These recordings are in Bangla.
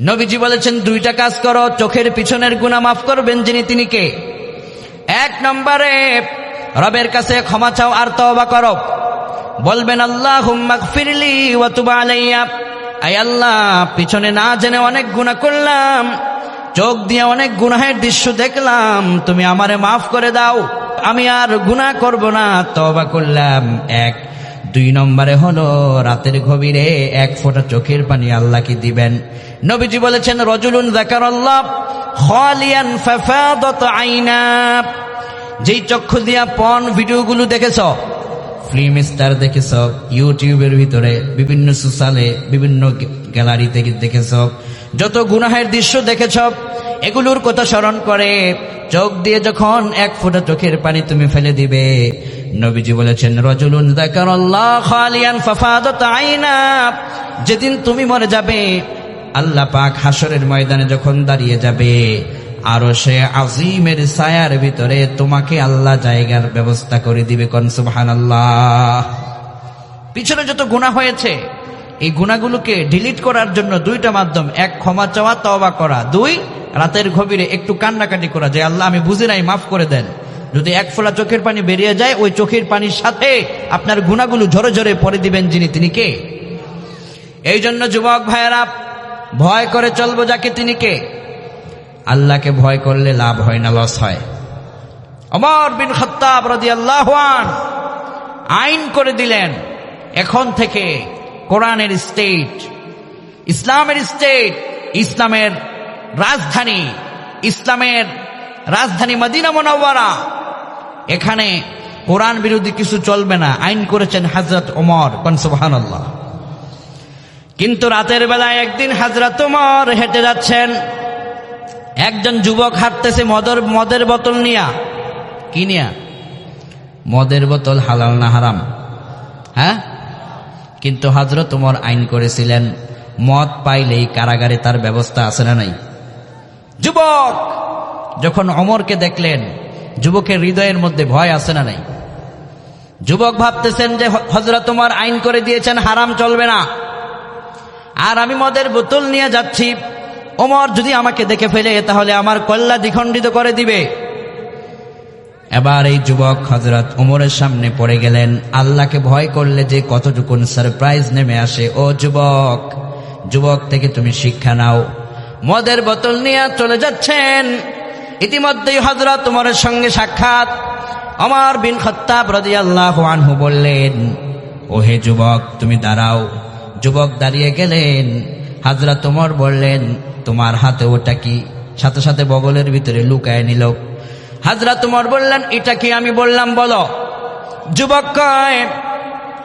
নবীজি বলেছেন, দুইটা কাজ করো, চোখের পিছনের গুণা মাফ করবেন যিনি তিনি কে? এক নম্বরে, রবের কাছে ক্ষমা চাও আর তওবা করো। বলবেন আল্লাহ ফিরলি আল্লাহ, পিছনে না জেনে অনেক গুনাহ করলাম, চোখ দিয়ে অনেক গুনাহের দৃশ্য দেখলাম, তুমি আমারে মাফ করে দাও। আমি আর গুনাহ করব না, তওবা করলাম। এক দুই নম্বরে হলো, রাতের গভীরে এক ফোঁটা চোখের পানি আল্লাহকে দিবেন। নবীজি বলেছেন, রজুলুন জাকার আল্লাহ খালিয়ান আইনা। যেই চক্ষু দিয়া পন ভিডিওগুলো দেখেছ ফিল্ম স্টার দেখেছ, ইউটিউবের ভিতরে, বিভিন্ন সোশ্যালে, বিভিন্ন গ্যালারি থেকে দেখেছ, যত গুনাহের দৃশ্য দেখেছ, এগুলোর কথা স্মরণ করে, চোখ দিয়ে যখন এক ফোঁটা চোখের পানি তুমি ফেলে দিবে নবীজি বলেছেন, রজুলুন খালিয়ান যেদিন তুমি মরে যাবে, আল্লাহ পাক হাসরের ময়দানে যখন দাঁড়িয়ে যাবে, আরও সে আজিমের ছায়ার ভিতরে তোমাকে আল্লাহ জায়গার ব্যবস্থা করে দিবে কন, সুবহানাল্লাহ। পিছনে যত গুণা হয়েছে, এই গুণাগুলোকে ডিলিট করার জন্য দুইটা মাধ্যম, এক ক্ষমা চাওয়া, তওবা করা। দুই, রাতের গভীরে একটু কান্নাকাটি করা, যে আল্লাহ আমি বুঝি নাই, মাফ করে দেন। যদি এক ফোলা চোখের পানি বেরিয়ে যায়, ওই চোখের পানির সাথে আপনার গুণাগুলো ঝরে ঝরে পরে দিবেন যিনি তিনি কে? এই জন্য যুবক ভাইয়েরা, ভয় করে চলবো যাকে তিনি কে? আল্লাহকে ভয় করলে লাভ হয় না, লস হয়। অমর বিন খত্তাব আইন করে দিলেন, এখন থেকে কোরআনের স্টেট, ইসলামের স্টেট, ইসলামের রাজধানী ইসলামের রাজধানী মদিনা মোনাওয়ারা এখানে কোরআন বিরোধী কিছু চলবে না। আইন করেছেন হজরত ওমর কনসুবাহান কিন্তু রাতের বেলায় একদিন হাজরত ওমর হেঁটে যাচ্ছেন। একজন যুবক হাঁটতেছে মদের মদের বোতল নিয়া। কি নিয়া? মদের বোতল হালাল না হারাম? হ্যাঁ? কিন্তু হাজরত উমর আইন করেছিলেন, মদ পাইলেই কারাগারে তার ব্যবস্থা আছে না নাই? যুবক, যখন অমরকে দেখলেন যুবকের হৃদয়ের মধ্যে ভয় আসে না নাই? যুবক ভাবতেছেন যে হজরত তোমার আইন করে দিয়েছেন, হারাম চলবে না। আর আমি মদের বোতল নিয়ে যাচ্ছি। ওমর যদি আমাকে দেখে ফেলে, তাহলে আমার কল্লা দ্বিখণ্ডিত করে দিবে। এবার এই যুবক হজরত ওমরের সামনে পড়ে গেলেন। আল্লাহকে ভয় করলে যে কতটুকুন সারপ্রাইজ নেমে আসে। ও যুবক যুবক থেকে তুমি শিক্ষা নাও। মদের বোতল নিয়ে চলে যাচ্ছেন। ইতিমধ্যেই হজরত ওমরের সঙ্গে সাক্ষাৎ আমার বিন খত্তাব রাদিয়াল্লাহু আনহু বললেন ও হে যুবক, তুমি দাঁড়াও। যুবক দাঁড়িয়ে গেলেন। হাজরা তোমার বললেন, তোমার হাতে ওটা কি? সাথে সাথে বগলের ভিতরে লুকায় নিল। হাজরা তোমার বললেন, এটা কি আমি বললাম, বলো। যুবক কয়,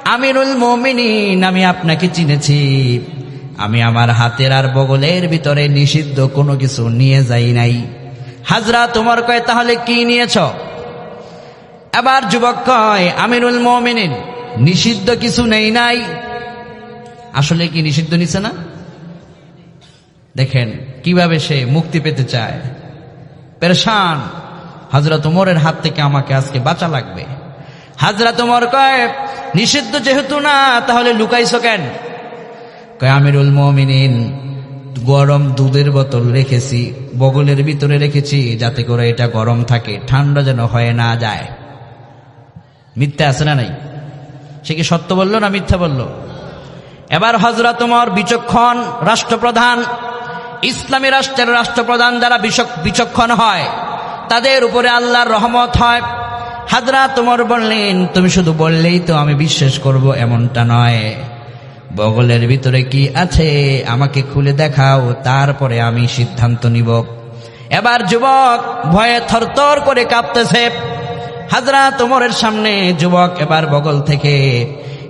আমিরুল মমিনিন, আমি আপনাকে চিনেছি। আমি আমার হাতের আর বগলের ভিতরে নিষিদ্ধ কোনো কিছু নিয়ে যাই নাই। হাজরা, তোমার কয়, তাহলে কি নিয়েছ? এবার যুবক কয়, আমিরুল মমিনিন, নিষিদ্ধ কিছু নেই নাই। আসলে কি নিষিদ্ধ নিছে না? দেখেন, কীভাবে সে মুক্তি পেতে চায়। পেরেশান হাজরত উমরের হাত থেকে আমাকে আজকে বাঁচা লাগবে। হাজরত উমর কয়, নিষিদ্ধ যেহেতু না, তাহলে লুকাইছো কেন? কয়, আমিরুল মমিনিন গরম দুধের বোতল রেখেছি, বগলের ভিতরে রেখেছি, যাতে করে এটা গরম থাকে, ঠান্ডা যেন হয়ে না যায়। মিথ্যা আছে না নাই? সে কি সত্য বলল না মিথ্যা বলল? এবার হজরত উমর বিচক্ষণ রাষ্ট্রপ্রধান, ইসলামী রাষ্ট্রের রাষ্ট্রপ্রধান যারা বিচক্ষণ হয়, তাদের উপরে আল্লাহর রহমত হয়। হাজরা তোমার বললেন, তুমি শুধু বললেই তো আমি বিশ্বাস করব, এমনটা নয়। বগলের ভিতরে কি আছে আমাকে খুলে দেখাও, তারপরে আমি সিদ্ধান্ত নিব। এবার যুবক ভয়ে থরথর করে কাঁপতেছে। হাজরা তোমরের সামনে যুবক এবার বগল থেকে,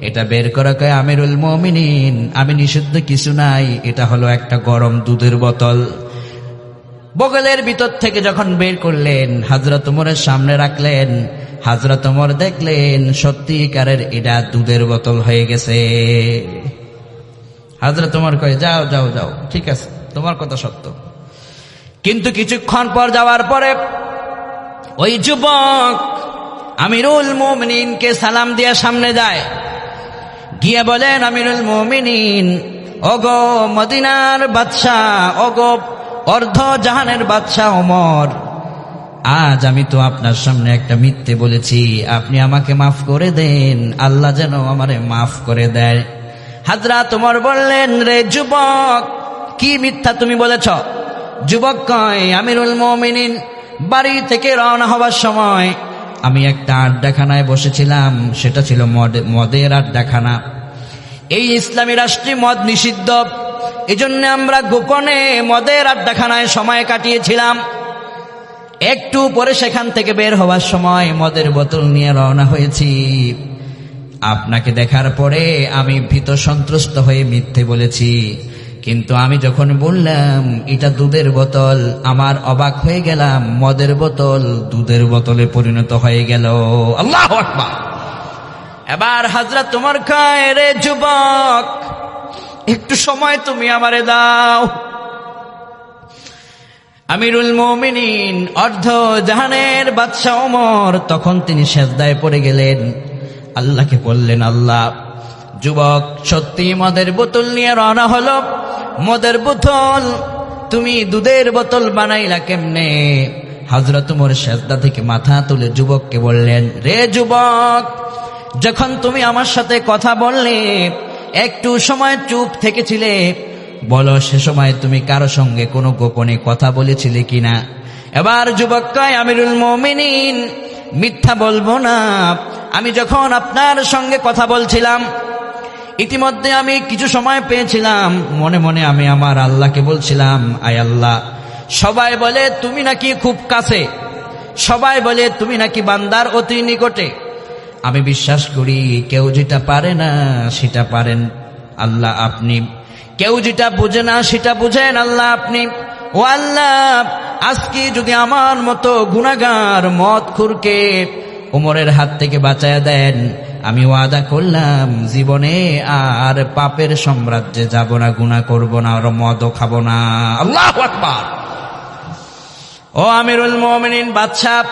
এটা বের করা কয় আমিরুল মমিনিন, আমি নিষিদ্ধ কিছু নাই, এটা হলো একটা গরম দুধের বোতল। বগলের ভিতর থেকে যখন বের করলেন হাজরা উমরের সামনে রাখলেন হাজরা উমর দেখলেন সত্যিকারের এটা দুধের বোতল হয়ে গেছে। হাজরত তোমার কয়ে, যাও যাও যাও, ঠিক আছে, তোমার কথা সত্য। কিন্তু কিছুক্ষণ পর যাওয়ার পরে ওই যুবক আমিরুল মোমিনকে সালাম দিয়ে সামনে যায়। গিয়ে বলেন, আমিরুল মোমিনিন, ওগো মদিনার বাদশাহ, ওগো অর্ধ জাহানের বাদশাহ অমর আজ আমি তো আপনার সামনে একটা মিথ্যে বলেছি, আপনি আমাকে মাফ করে দেন, আল্লাহ যেন আমারে মাফ করে দেয়। হাজরা তোমার বললেন, রে যুবক, কি মিথ্যা তুমি বলেছ? যুবক কয়, আমিরুল মমিনিন, বাড়ি থেকে রওনা হবার সময় আমি একটা আড্ডাখানায় বসেছিলাম, সেটা ছিল মদ- মদের আড্ডাখানা। এই ইসলামী রাষ্ট্রে মদ নিষিদ্ধ। এজন্য আমরা গোপনে মদের আড্ডাখানায় সময় কাটিয়েছিলাম। একটু পরে সেখান থেকে বের হওয়ার সময় মদের বোতল নিয়ে রওনা হয়েছি। আপনাকে দেখার পরে আমি ভীত সন্ত্রস্ত হয়ে মিথ্যে বলেছি। কিন্তু আমি যখন বললাম, এটা দুধের বোতল আমার অবাক হয়ে গেলাম, মদের বোতল দুধের বোতলে পরিণত হয়ে গেল। আল্লাহ এবার হাজরা তোমার খায় রে যুবক, একটু সময় তুমি আমারে দাও। আমিরুল মোমিনিন, অর্ধ জাহানের বাদশাহ ওমর তখন তিনি সেজদায় পড়ে গেলেন। আল্লাহকে বললেন, আল্লাহ, যুবক, সত্যি মদের বোতল নিয়ে রওনা হলো। মদের বোতল, তুমি দুধের বোতল বানাইলা কেমনে? হজরত উমর সেজদা থেকে মাথা তুলে যুবককে বললেন, রে যুবক, যখন তুমি আমার সাথে কথা বললে, একটু সময় চুপ থেকেছিলে। বলো, সে সময় তুমি কারও সঙ্গে কোনো গোপনে কথা বলেছিলে কিনা? এবার যুবক কয়, আমিরুল মমিনিন মিথ্যা বলব না। আমি যখন আপনার সঙ্গে কথা বলছিলাম, ইতিমধ্যে আমি কিছু সময় পেয়েছিলাম। মনে মনে আমি আমার আল্লাহকে বলছিলাম, আয় আল্লাহ, সবাই বলে তুমি নাকি খুব কাছে। সবাই বলে তুমি নাকি বান্দার অতি নিকটে। আমি বিশ্বাস করি, কেউ যেটা পারে না, সেটা পারেন। আল্লাহ আপনি। কেউ যেটা বুঝে না, সেটা বুঝেন আল্লাহ আপনি। ও আল্লাহ আজকে যদি আমার মতো গুণাগার মদ খুরকে ওমরের হাত থেকে বাঁচায় দেন, আমি ওয়াদা করলাম, জীবনে আর পাপের সাম্রাজ্যে যাব না গুণা করব না, আর মদও খাব না। আল্লাহ ও আমিরুল মোমিনিন, বাদশাহ,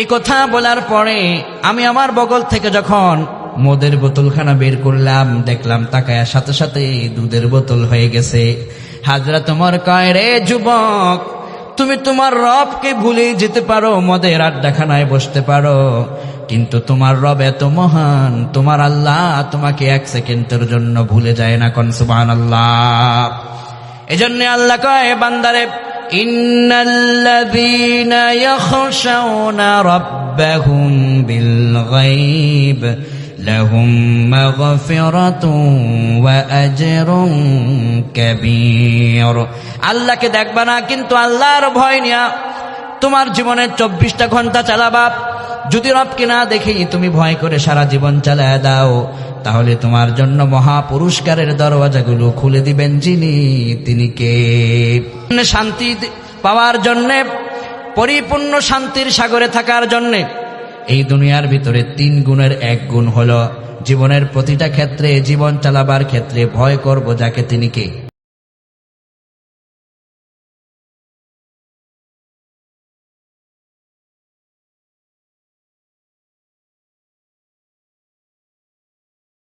এই কথা বলার পরে আমি আমার বগল থেকে যখন মদের বোতলখানা বের করলাম, দেখলাম তাকায় সাথে সাথে দুধের বোতল হয়ে গেছে। হাজরা তোমার কয়, রে যুবক তুমি তোমার রবকে ভুলে যেতে পারো, মদের আড্ডাখানায় বসতে পারো। কিন্তু তোমার রব এত মহান, তোমার আল্লাহ তোমাকে এক সেকেন্ডের জন্য ভুলে যায় না কন সুবহান আল্লাহ এজন্য আল্লাহ কয় বান্দারে, ইন্নাল্লাযীনা ইয়াখশাউনা রাব্বাহুম বিল গায়ব। মাগফিরাতুন ওয়া আজরুন কাবীর আল্লাহকে দেখবা না, কিন্তু আল্লাহর ভয় নিয়া তোমার জীবনের চব্বিশটা ঘণ্টা চালাবা। যদি রবকে না দেখেই তুমি ভয় করে সারা জীবন চালায় দাও, তাহলে তোমার জন্য মহা পুরস্কারের দরওয়াজাগুলো খুলে দিবেন যিনি, তিনি কে? শান্তি পাওয়ার জন্যে, পরিপূর্ণ শান্তির সাগরে থাকার জন্যে এই দুনিয়ার ভিতরে তিন গুণের এক গুণ হল, জীবনের প্রতিটা ক্ষেত্রে জীবন চালাবার ক্ষেত্রে ভয় করব যাকে তিনি কে।